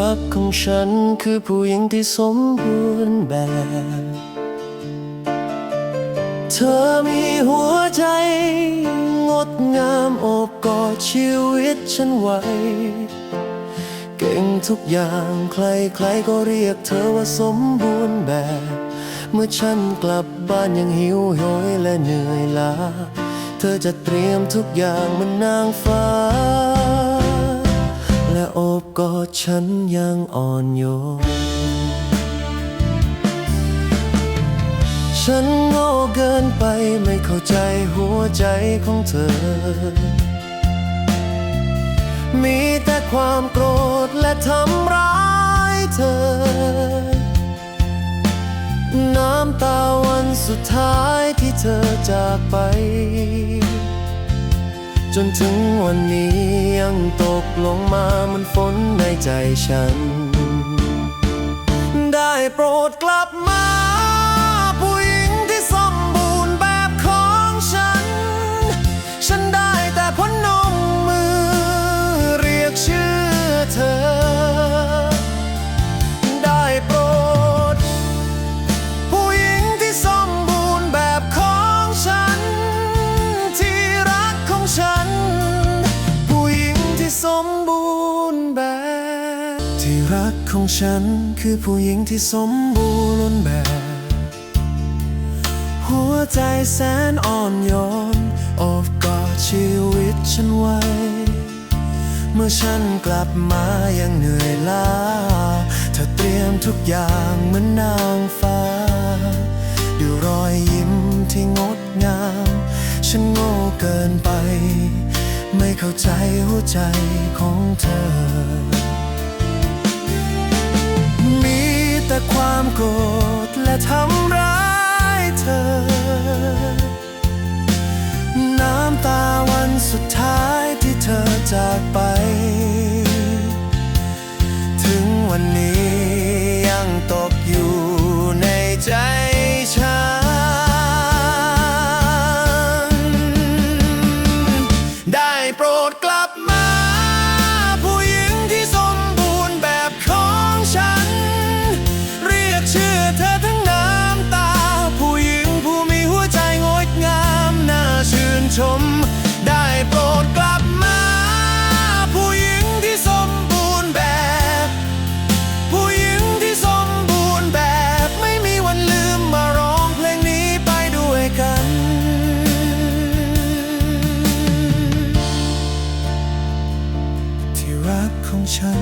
รักของฉันคือผู้หญิงที่สมบูรณ์แบบ เธอมีหัวใจ งดงามโอบกอดชีวิตฉันไว้ เก่งทุกอย่างใครๆก็เรียกเธอว่าสมบูรณ์แบบ เมื่อฉันกลับบ้านยังหิวโหยและเหนื่อยล้า เธอจะเตรียมทุกอย่างเหมันนางฟ้า กอดฉันยังอ่อนโยน ฉันโง่เกินไปไม่เข้าใจหัวใจของเธอ มีแต่ความโกรธและทำร้ายเธอ น้ำตาวันสุดท้ายที่เธอจากไป จนถึงวันนี้ยังตกลงมามันฝนในใจฉัน ได้โปรดกลับมา ที่รักของฉันคือผู้หญิงที่สมบูรณ์แบบ หัวใจแสนอ่อนโยนโอบกอดชีวิตฉันไว้ เมื่อฉันกลับมายังเหนื่อยล้าเธอเตรียมทุกอย่างเหมือนนางฟ้าด้วยรอยยิ้มที่งดงาม ฉันโง่เกินไป ไม่เข้าใจหัวใจของเธอ ความโกรธและทำร้ายเธอ น้ำตาวันสุดท้ายที่เธอจากไป ถึงวันนี้ ฉัน